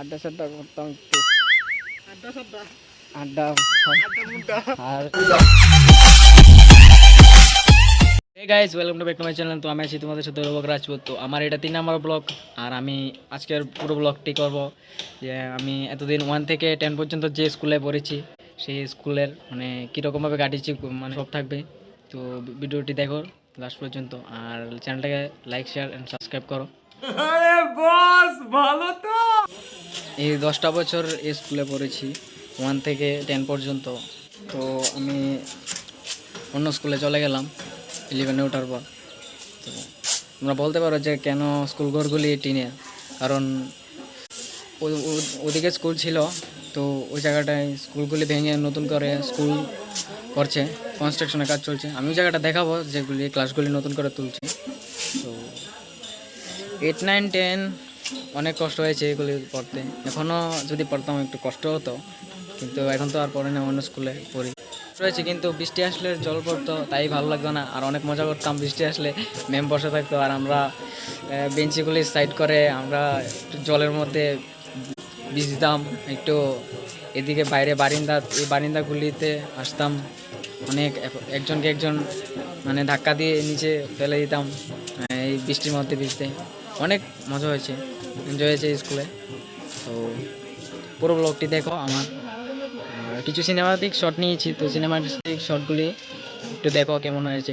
আড্ডা সাড্ডা করতাম একটু। আড্ডা আর hey guys welcome to back to my channel তো আমি আছি তোমাদের সাথে রবক রাজপুত। তো আমার এটা তিন নম্বর ব্লগ আর আমি আজকের পুরো ব্লগটি করব যে আমি এতদিন ওয়ান থেকে টেন পর্যন্ত যে স্কুলে পড়েছি সেই স্কুলের মানে কীরকমভাবে কাটিয়েছি মানে সব থাকবে। তো ভিডিওটি দেখো লাস্ট পর্যন্ত আর চ্যানেলটাকে লাইক শেয়ার অ্যান্ড সাবস্ক্রাইব করো। এই দশটা বছর এই স্কুলে পড়েছি ওয়ান থেকে টেন পর্যন্ত। তো আমি অন্য স্কুলে চলে গেলাম ইলেভেনে ওঠার পর। তো তোমরা বলতে পারো যে কেন স্কুল ঘরগুলি টিনে কারণ ওদিকে স্কুল ছিল, তো ওই জায়গাটায় স্কুলগুলি ভেঙে নতুন করে স্কুল করছে কনস্ট্রাকশনের কাজ চলছে। আমি ওই জায়গাটা দেখাবো যেগুলি ক্লাসগুলি নতুন করে তুলছে। তো এইট নাইন টেন অনেক কষ্ট হয়েছে এগুলি পড়তে। এখনও যদি পড়তাম একটু কষ্ট হতো, কিন্তু এখন তো আর পড়ে না, অন্য স্কুলে পড়ি। রয়েছে কিন্তু বৃষ্টি আসলে জল পড়তো, তাই ভালো লাগতো না। আর অনেক মজা করতাম বৃষ্টি আসলে, ম্যাম বসে থাকতো, আর আমরা বেঞ্চিগুলি সাইড করে আমরা একটু জলের মধ্যে ভিজতাম, একটু এদিকে বাইরে বারিন্দা, এই বারিন্দাগুলিতে আসতাম। অনেক একজনকে একজন মানে ধাক্কা দিয়ে নিচে ফেলে দিতাম, এই বৃষ্টির মধ্যে ভিজতে। অনেক মজা হয়েছে এনজয় হয়েছে স্কুলে তো পুরো ব্লগটি দেখো আমার। কিছু সিনেমাটিক শট নিয়েছি, তো সিনেমাটিক শটগুলি একটু দেখো কেমন হয়েছে।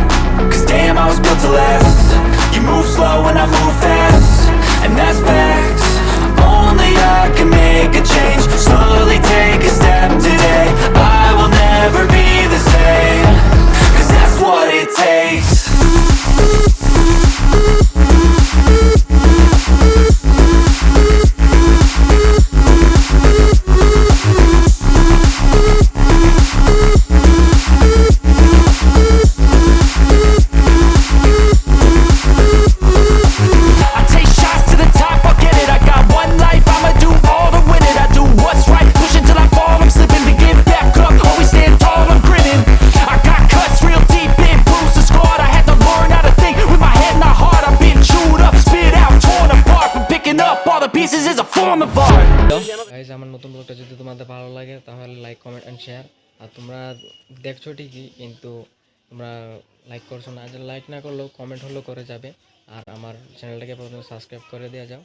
guys আমার নতুন ব্লগটা যদি তোমাদের ভালো লাগে, তাহলে লাইক কমেন্ট অ্যান্ড শেয়ার আর তোমরা দেখছ ঠিকই, কিন্তু তোমরা লাইক করছ না। লাইক না করলেও কমেন্ট হলেও করে যাবে। আর আমার চ্যানেলটাকে প্রথমে সাবস্ক্রাইব করে দেওয়া যাও।